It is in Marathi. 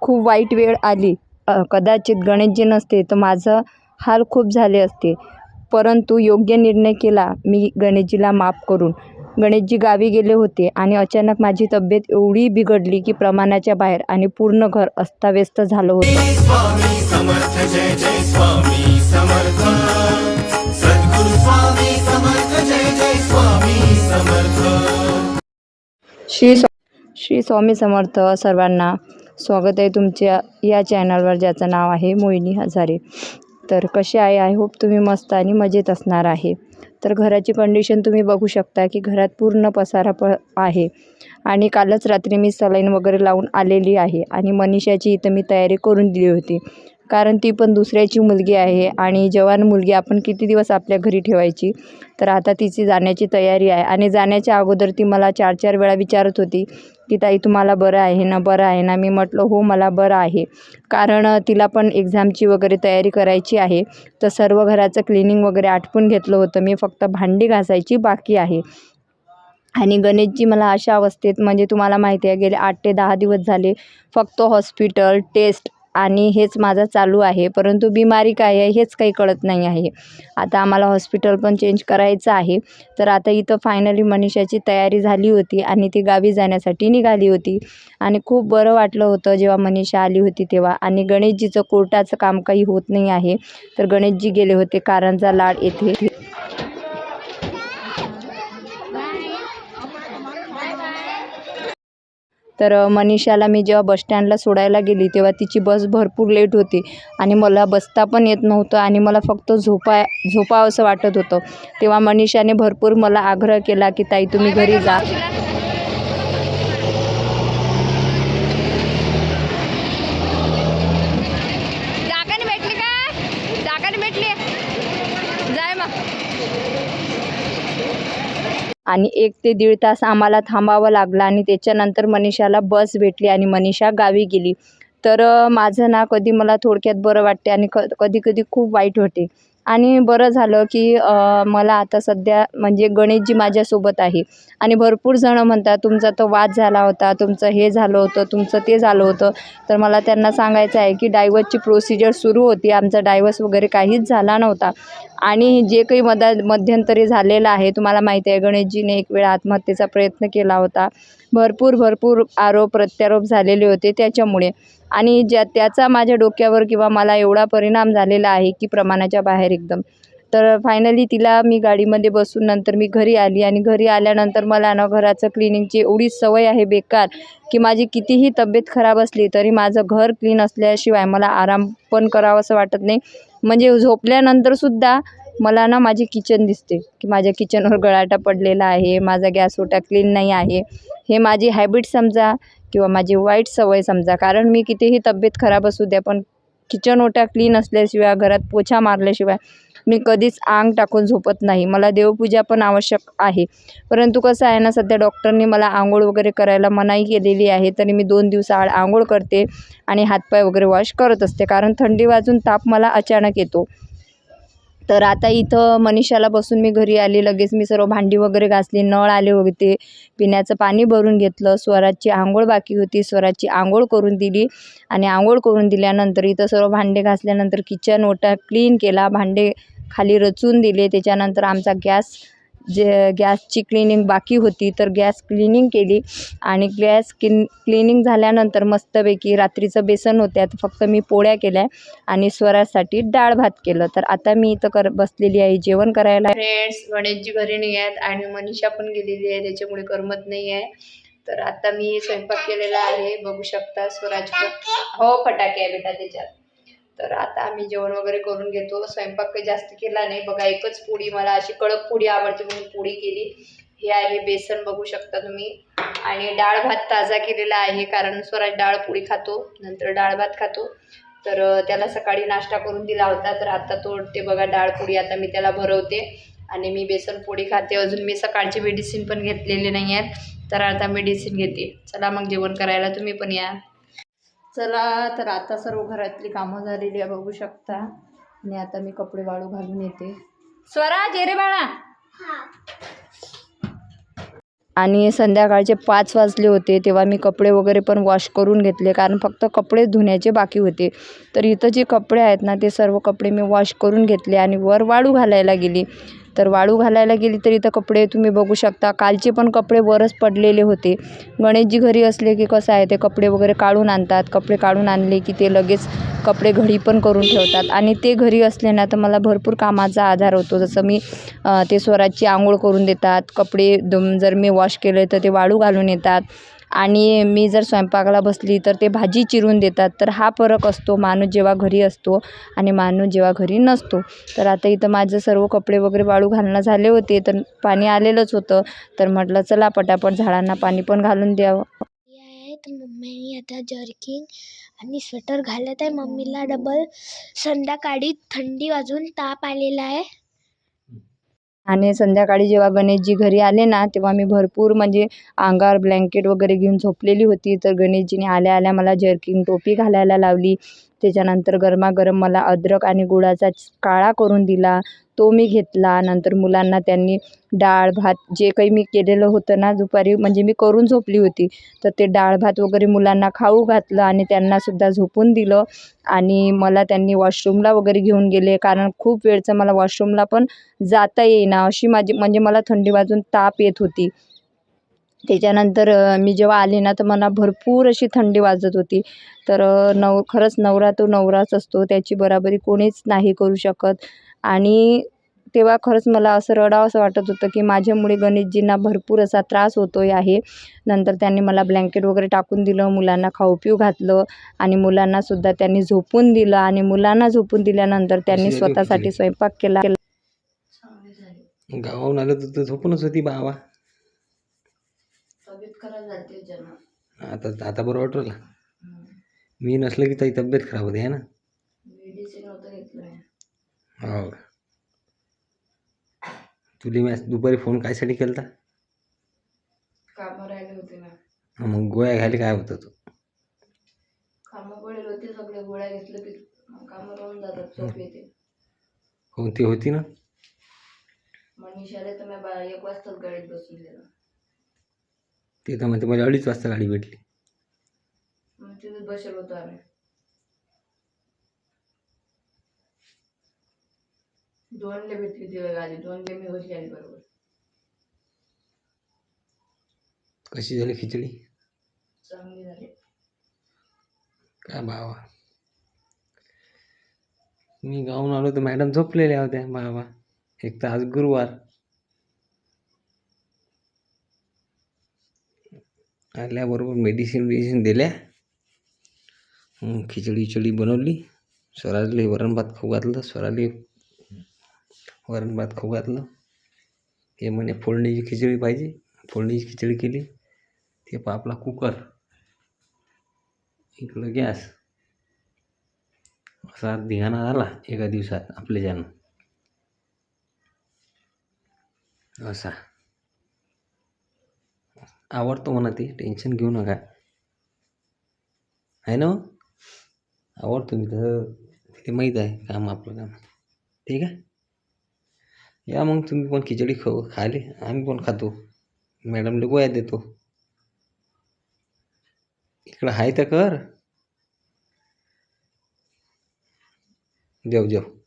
खूप वाईट वेळ आली. कदाचित गणेशजी नसते तर माझं हाल खूप झाले असते. परंतु योग्य निर्णय केला मी गणेशजीला माफ करून. गणेशजी गावी गेले होते आणि अचानक माझी तब्येत एवढी बिघडली की प्रमाणाच्या बाहेर आणि पूर्ण घर अस्ताव्यस्त झालं होतं. श्री स्वा श्री स्वामी समर्थ सर्वांना स्वागत आहे तुमच्या या चॅनलवर ज्याचं नाव आहे मोहिनी हजारे. तर कसे आहे आय होप तुम्ही मस्त आणि मजेत असणार आहे. तर घराची कंडिशन तुम्ही बघू शकता की घरात पूर्ण पसारा प आहे. आणि कालच रात्री मी सलाईन वगैरे लावून आलेली आहे आणि मनीषाची इथं मी तयारी करून दिली होती. कारण ती पण दुसऱ्याची मुलगी आहे आणि जवान मुलगी आपण किती दिवस आपल्या घरी ठेवायची? तर आता तिची जाण्याची तयारी आहे. आणि जाण्याच्या अगोदर ती मला चार चार वेळा विचारत होती की ताई तुम्हाला बरं आहे ना बरं आहे ना? मी म्हटलं हो मला बरं आहे. कारण तिला पण एक्झामची वगैरे तयारी करायची आहे. तर सर्व घराचं क्लिनिंग वगैरे आटपून घेतलं होतं. मी फक्त भांडी घासायची बाकी आहे. आणि गणेशजी मला अशा अवस्थेत म्हणजे तुम्हाला माहिती आहे गेले आठ ते दहा दिवस झाले फक्त हॉस्पिटल टेस्ट आणि हेच माझं चालू आहे. परंतु बिमारी काय आहे हेच काही कळत नाही आहे. आता आम्हाला हॉस्पिटल पण चेंज करायचं आहे. तर आता इथं फायनली मनीषाची तयारी झाली होती आणि ती गावी जाण्यासाठी निघाली होती. आणि खूप बरं वाटलं होतं जेव्हा मनीषा आली होती तेव्हा. आणि गणेशजीचं कोर्टाचं काम काही होत नाही आहे. तर गणेशजी गेले होते कारंजा लाड येथे. तर मनीषाला मी जेव्हा बसस्टँडला सोडायला गेली तेव्हा तिची बस भरपूर लेट होती आणि मला बसता पण येत नव्हतं आणि मला फक्त झोपाय झोपावंसं वाटत होतं. तेव्हा मनीषाने भरपूर मला आग्रह केला की ताई तुम्ही घरी जा जागा भेटली का जागा भेटली जाय मग आणि एक ते दीड तास आम्हाला थांबावं लागलं आणि त्याच्यानंतर मनीषाला बस भेटली आणि मनीषा गावी गेली. तर माझं ना कधी मला थोडक्यात बरं वाटते आणि क कधी कधी खूप वाईट होते. आणि बरं झालं की मला आता सध्या म्हणजे गणेशजी माझ्यासोबत आहे. आणि भरपूर जणं म्हणतात तुमचा तो वाद झाला होता तुमचं हे झालं होतं तुमचं ते झालं होतं. तर मला त्यांना सांगायचं आहे की डायव्हर्सची प्रोसिजर सुरू होती. आमचा डायव्हर्स वगैरे काहीच झाला नव्हता. आणि जे काही मदा मध्यंतरी झालेलं आहे तुम्हाला माहिती आहे गणेशजीने एक वेळ आत्महत्येचा प्रयत्न केला होता. भरपूर भरपूर आरोप प्रत्यारोप झालेले होते त्याच्यामुळे. आणि ज्या त्याचा माझ्या डोक्यावर किंवा मला एवढा परिणाम झालेला आहे की प्रमाणाच्या बाहेर एकदम. तर फायनली तिला मी गाडीमध्ये बसून नंतर मी घरी आली आणि घरी आल्यानंतर मला ना घराचं क्लिनिंगची एवढी सवय आहे बेकार की माझी कितीही तब्येत खराब असली तरी माझं घर क्लीन असल्याशिवाय मला आराम पण करावंसं वाटत नाही. म्हणजे झोपल्यानंतरसुद्धा मला ना माझी किचन दिसते की माझ्या किचनवर गळाटा पडलेला आहे माझा गॅस ओटा क्लीन नाही आहे. हे माझी हॅबिट समजा किंवा माझी वाईट सवय समजा. कारण मी कितीही तब्येत खराब असू द्या पण किचन ओटा क्लीन असल्याशिवाय घरात पोछा मारल्याशिवाय मी कधीच आंग टाकून झोपत नाही. मला देवपूजा पण आवश्यक आहे. परंतु कसं आहे ना सध्या डॉक्टरनी मला आंघोळ वगैरे करायला मनाई केलेली आहे तरी मी दोन दिवसाआड आंघोळ करते आणि हातपाय वगैरे वॉश करत असते. कारण थंडी वाजून ताप मला अचानक येतो. तर आता इथं मनीषाला बसून मी घरी आली. लगेच मी सर्व भांडी वगैरे घासली नळ आले होते. पिण्याचं पाणी भरून घेतलं. स्वराजची आंघोळ बाकी होती. स्वराजची आंघोळ करून दिली आणि आंघोळ करून दिल्यानंतर इथं सर्व भांडे घासल्यानंतर किचन ओटा क्लीन केला. भांडे खाली रचून दिले. त्याच्यानंतर आमचा गॅस जे गॅसची क्लिनिंग बाकी होती तर गॅस क्लिनिंग केली आणि गॅस क्लिन क्लिनिंग झाल्यानंतर मस्तपैकी रात्रीचं बेसन होत्यात फक्त मी पोळ्या केल्या आणि स्वरासाठी डाळ भात केलं. तर आता मी इथं कर बसलेली आहे जेवण करायला. फ्रेंड्स गणेशजी घरी नाही आहेत आणि मनीषा पण गेलेली आहे त्याच्यामुळे करमत नाही आहे. तर आता मी स्वयंपाक केलेला आहे बघू शकता स्वराज हो फटाके आहे बेटा त्याच्यात. तर आता आम्ही जेवण वगैरे करून घेतो. स्वयंपाक काही जास्त केला नाही. बघा एकच पोळी मला अशी कडक पोळी आवडते म्हणून पोळी केली. हे आहे बेसन बघू शकता तुम्ही. आणि डाळ भात ताजा केलेला आहे कारण स्वराज डाळ पोळी खातो. नंतर डाळ भात खातो. तर त्याला सकाळी नाश्ता करून दिला होता. तर आता तो ते बघा डाळ पोळी आता मी त्याला भरवते. आणि मी बेसन पोळी खाते. अजून मी सकाळची मेडिसिन पण घेतलेली नाही आहेत. तर आता मेडिसिन घेते. चला मग जेवण करायला तुम्ही पण या. चला तर आता सर्व घरातली कामं झालेली आहे बघू शकता. आणि आता मी कपडे वाळू घालून येते. स्वरा जे रे बाळा? आणि संध्याकाळचे पाच वाजले होते तेव्हा मी कपडे वगैरे पण वॉश करून घेतले कारण फक्त कपडे धुण्याचे बाकी होते. तर इथं जे कपडे आहेत ना ते सर्व कपडे मी वॉश करून घेतले आणि वर वाळू घालायला गेली. तर वाळू घालायला गेली तर इथं कपडे तुम्ही बघू शकता. कालचे पण कपडे वरच पडलेले होते. गणेशजी घरी असले की कसं आहे ते कपडे वगैरे काढून आणतात. कपडे काढून आणले की ते लगेच कपडे घडी पण करून ठेवतात. आणि ते घरी असले ना तर मला भरपूर कामाचा आधार होतो. जसं मी ते स्वराची आंघोळ करून देतात. कपडे दम जर मी वॉश केले तर ते वाळू घालून येतात. आणि मी जर स्वयंपाकाला बसली तर ते भाजी चिरून देतात. तर हा फरक असतो माणूस जेव्हा घरी असतो आणि माणूस जेव्हा घरी नसतो. तर आता इथं माझं सर्व कपडे वगैरे वाळू घालणं झाले होते तर पाणी आलेलंच होतं. तर म्हटलं चला पटापट झाडांना पाणी पण घालून द्यावं. आहे तर मम्मीने आता जर्किंग आणि स्वेटर घालत आहे. मम्मीला डबल संध्याकाळी थंडी वाजून ताप आलेला आहे. आणि संध्याकाळी जेव्हा गणेशजी घरी आले ना तेव्हा मी भरपूर म्हणजे अंगावर ब्लँकेट वगैरे घेऊन झोपलेली होती. तर गणेशजीने आल्या आल्या मला जर्किंग टोपी घालायला लावली. त्याच्यानंतर गरमागरम मला अद्रक आणि गुळाचा काळा करून दिला. तो मी घेतला. नंतर मुलांना त्यांनी डाळ भात जे काही मी केलेलं होतं ना दुपारी म्हणजे मी करून झोपली होती. तर ते डाळ भात वगैरे मुलांना खाऊ घातलं आणि त्यांनासुद्धा झोपून दिलं. आणि मला त्यांनी वॉशरूमला वगैरे घेऊन गेले. कारण खूप वेळचं मला वॉशरूमला पण जाता येईना. अशी माझी म्हणजे मला थंडी वाजून ताप येत होती. त्याच्यानंतर मी जेव्हा आले ना तर मला भरपूर अशी थंडी वाजत होती. तर नव खरंच नवरा तो नवराच असतो. त्याची बराबरी कोणीच नाही करू शकत. आणि तेव्हा खरंच मला असं रडावंसं वाटत होतं की माझ्यामुळे गणेशजींना भरपूर असा त्रास होतो आहे. नंतर त्यांनी मला ब्लँकेट वगैरे टाकून दिलं मुलांना खाऊ पिऊ घातलं आणि मुलांनासुद्धा त्यांनी झोपून दिलं आणि मुलांना झोपून दिल्यानंतर त्यांनी स्वतःसाठी? स्वयंपाक केला. गावाहून आलं तर झोपूनच होती बाबा. आता आता बरं वाटू राहिलं. मी नसलं की ताई तब्येत खराब होते ना? हो तुला मी आज दुपारी फोन कायसाठी केला कामं राहिले होते ना. होता मग गोळ्या घ्यायला काय होतं तू? कामं पडेल होते सगळे गोळ्या घेतलं की कामं राहून जातात झोप येते. कोणती होती ना? मनीषाला तर मी बा एक वाजताच गाडीत बसून दिलं ते तर म्हणते मला अडीच वाजता गाडी भेटली. मग तिथेच बसेल होतो आम्ही. दोनले भेटली तिला गाडी दोनले मी घरी आली बरोबर. कशी झाली खिचडी? चांगली झाली. काय बाबा मी गाऊन आलो तर मॅडम झोपलेल्या होत्या बाबा एक तर आज गुरुवार. आल्याबरोबर मेडिसिन मेडिसिन दिल्या. खिचडी खिचडी बनवली. स्वराजले वरण भात खाऊ घातलं. स्वराले वरण भात खाऊ घातलं. ते म्हणे फोडणीची खिचडी पाहिजे. फोडणीची खिचडी केली. ते पहा आपला कुकर. इकडं गॅस. असा धिंगाणा झाला एका दिवसात आपल्याच्यानं असा. आवडतो म्हणा ती टेन्शन घेऊ नका. आहे ना हो? आवडतो मी तर. ते माहीत आहे काम आपलं काम. ठीक आहे? या मग तुम्ही पण खिचडी खाऊ खाले. आम्ही पण खातो. मॅडमला गोया देतो. इकडं आहे तर कर. जेव जेव.